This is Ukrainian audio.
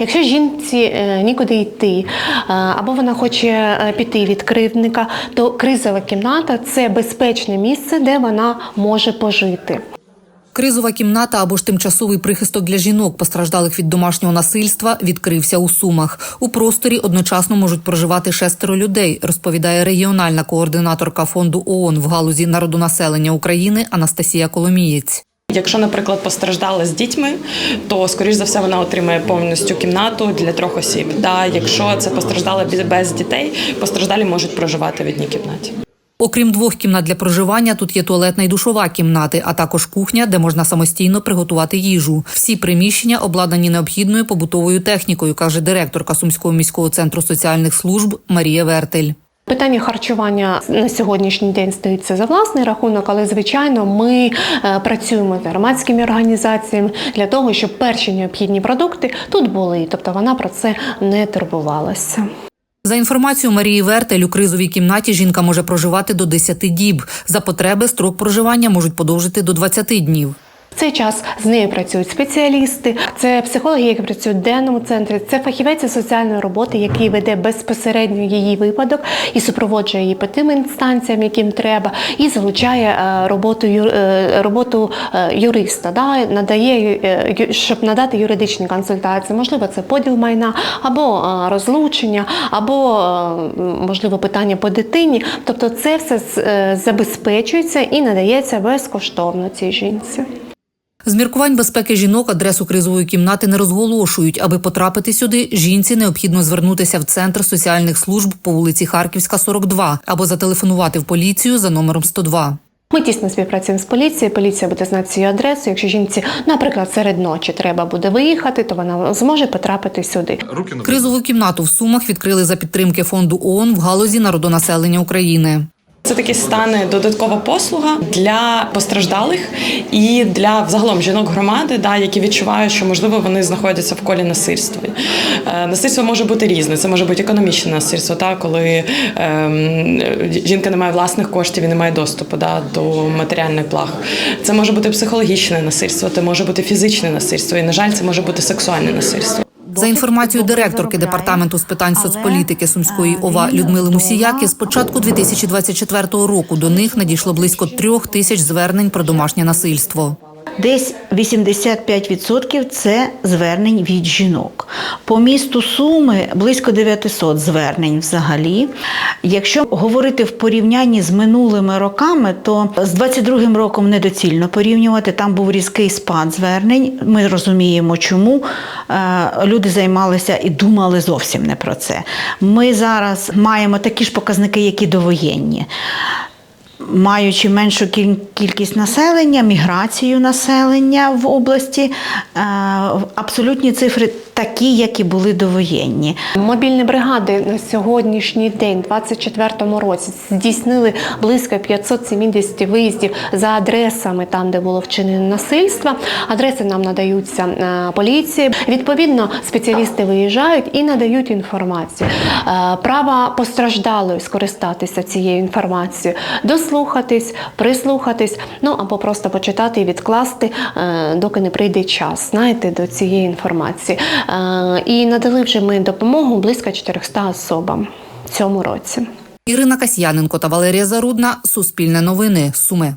Якщо жінці е, нікуди йти, е, або вона хоче е, піти від кривдника, то кризова кімната це безпечне місце, де вона може пожити. Кризова кімната або ж тимчасовий прихисток для жінок, постраждалих від домашнього насильства, відкрився у Сумах. У просторі одночасно можуть проживати шестеро людей, розповідає регіональна координаторка фонду ООН в галузі народонаселення України Анастасія Коломієць. Якщо, наприклад, постраждала з дітьми, то скоріш за все вона отримає повністю кімнату для трьох осіб. Да, якщо це постраждала без дітей, постраждалі можуть проживати в одній кімнаті. Окрім двох кімнат для проживання, тут є туалетна і душова кімнати, а також кухня, де можна самостійно приготувати їжу. Всі приміщення обладнані необхідною побутовою технікою, каже директорка Сумського міського центру соціальних служб Марія Вертель. Питання харчування на сьогоднішній день стоїться за власний рахунок, але звичайно ми е, працюємо з громадськими організаціями для того, щоб перші необхідні продукти тут були. Тобто вона про це не турбувалася. За інформацією Марії Вертель, у кризовій кімнаті жінка може проживати до 10 діб. За потреби строк проживання можуть подовжити до 20 днів. В цей час з нею працюють спеціалісти, це психологи, які працюють в денному центрі, це фахівець соціальної роботи, який веде безпосередньо її випадок і супроводжує її по тим інстанціям, яким треба, і залучає е, роботу е, роботу е, юриста, да, надає, щоб надати юридичні консультації. Можливо, це поділ майна або розлучення, або можливо питання по дитині. Тобто, це все забезпечується і надається безкоштовно цій жінці. З міркувань безпеки жінок адресу кризової кімнати не розголошують. Аби потрапити сюди, жінці необхідно звернутися в центр соціальних служб по вулиці Харківська, 42, або зателефонувати в поліцію за номером 102. Ми тісно співпрацюємо з поліцією. Поліція буде знати цю адресу. Якщо жінці, наприклад, серед ночі треба буде виїхати, то вона зможе потрапити сюди. Кризову кімнату в Сумах відкрили за підтримки фонду ООН в галузі народонаселення України. Це таки стане додаткова послуга для постраждалих і для взагалом жінок громади, да, які відчувають, що можливо вони знаходяться в колі насильства. Е, насильство може бути різне. Це може бути економічне насильство, та, коли ем, жінка не має власних коштів і не має доступу да, до матеріальних благ. Це може бути психологічне насильство, це може бути фізичне насильство, і, на жаль, це може бути сексуальне насильство. За інформацією директорки департаменту з питань соцполітики Сумської ОВА Людмили Мусіяки, з початку 2024 року до них надійшло близько трьох тисяч звернень про домашнє насильство. Десь 85% – це звернень від жінок. По місту Суми близько 900 звернень взагалі. Якщо говорити в порівнянні з минулими роками, то з 22-м роком недоцільно порівнювати. Там був різкий спад звернень. Ми розуміємо, чому Е, люди займалися і думали зовсім не про це. Ми зараз маємо такі ж показники, як і довоєнні маючи меншу кіль- кількість населення, міграцію населення в області, е, абсолютні цифри такі, як і були довоєнні. Мобільні бригади на сьогоднішній день, 24 році, здійснили близько 570 виїздів за адресами там, де було вчинено насильство. Адреси нам надаються е, поліції. Відповідно, спеціалісти виїжджають і надають інформацію. Е, Право постраждалої скористатися цією інформацією, дослухатись, прислухатись, ну або просто почитати і відкласти, е, доки не прийде час, знаєте, до цієї інформації. Е, І надали вже ми допомогу близько 400 особам в цьому році. Ірина Касьяненко та Валерія Зарудна. Суспільне новини. Суми.